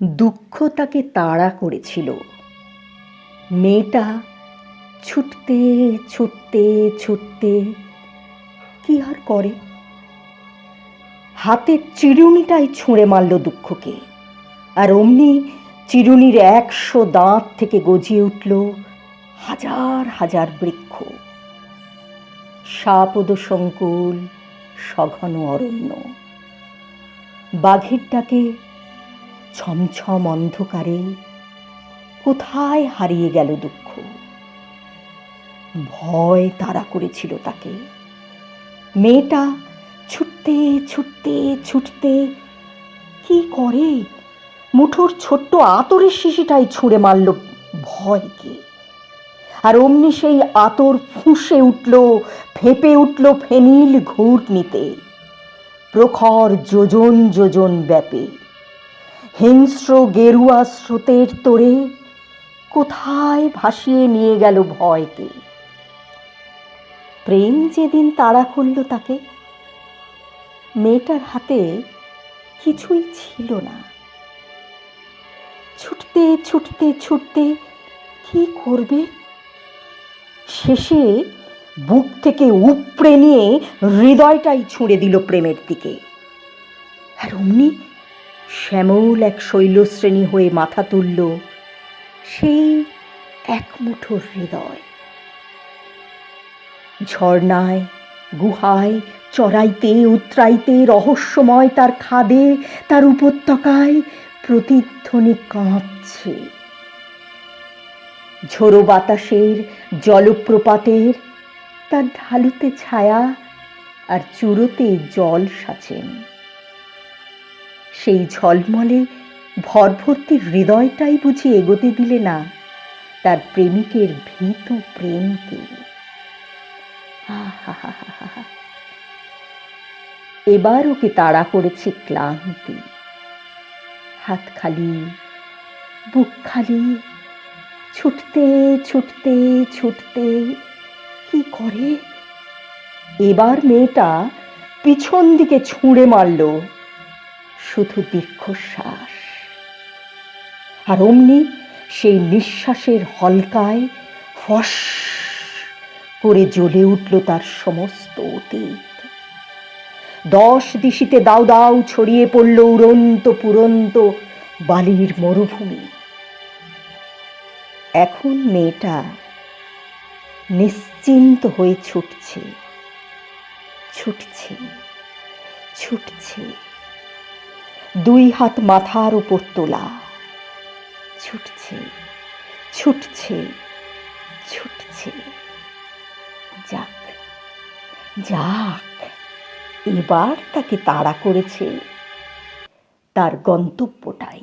দুঃখ তাকে তাড়া করেছিল। মেয়েটা ছুটতে ছুটতে ছুটতে কি আর করে? হাতের চিরুনিটাই ছুঁড়ে মারল দুঃখকে, আর অমনি চিরুনির একশো দাঁত থেকে গজিয়ে উঠল হাজার হাজার বৃক্ষ। সাপদ সংকুল, সঘন অরণ্য। বাঘের ডাকে ছমছম অন্ধকারে কোথায় হারিয়ে গেল দুঃখ? ভয় তাড়া করেছিল তাকে। মেয়েটা ছুটতে ছুটতে ছুটতে কি করে? মুঠোর ছোট্ট আতরের শিশিটাই ছুঁড়ে মারল ভয়কে। আর অমনি সেই আতর ফুঁসে উঠল, ফেপে উঠল ফেনিল নিতে প্রখর যোজন যোজন ব্যাপে। হিংস্র গেরুয়া স্রোতের তোরে কোথায় ভাসিয়ে নিয়ে গেল ভয়কে? প্রেম যেদিন তাড়া করল তাকে, মেয়েটার হাতে কিছুই ছিল না। ছুটতে ছুটতে ছুটতে কি করবে? শেষে বুক থেকে উপড়ে নিয়ে হৃদয়টাই ছুঁড়ে দিল প্রেমের দিকে। আর অমনি শ্যামল এক শৈলশ্রেণী হয়ে মাথা তুলল। সেই এক মুঠো হৃদয়। ঝর্ণায়, গুহায়, চড়াইতে, উতরাইতে, রহস্যময় তার খাদে, তার উপত্যকায় প্রতিধ্বনি কাঁপছে। ঝোড়ো বাতাসের জলপ্রপাতের তার ঢালুতে ছায়া আর চুরোতে জল সাচেন। সেই ঝলমলে ভরভর্তি হৃদয়টাই বুঝি এগোতে দিলে না তার প্রেমিকের ভীতু প্রেমকে। এবার ওকে তাড়া করেছে ক্লান্তি। হাত খালি, বুক খালি, ছুটতে ছুটতে ছুটতে কি করে? এবার মেয়েটা পিছন দিকে ছুঁড়ে মারল। শুধু দীর্ঘশ্বাস। আর অমনি সেই নিঃশ্বাসের হলকায় ফস করে জ্বলে উঠল তার সমস্ত অতীত। দশ দিশিতে দাউ দাউ ছড়িয়ে পড়ল উড়ন্ত পুরন্ত বালির মরুভূমি। এখন মেয়েটা নিশ্চিন্ত হয়ে ছুটছে ছুটছে ছুটছে। দুই হাত মাথার উপর তোলা। ছুটছে ছুটছে ছুটছে। যাক যাক, এবার তাকে তাড়া করেছে তার গন্তব্যটাই।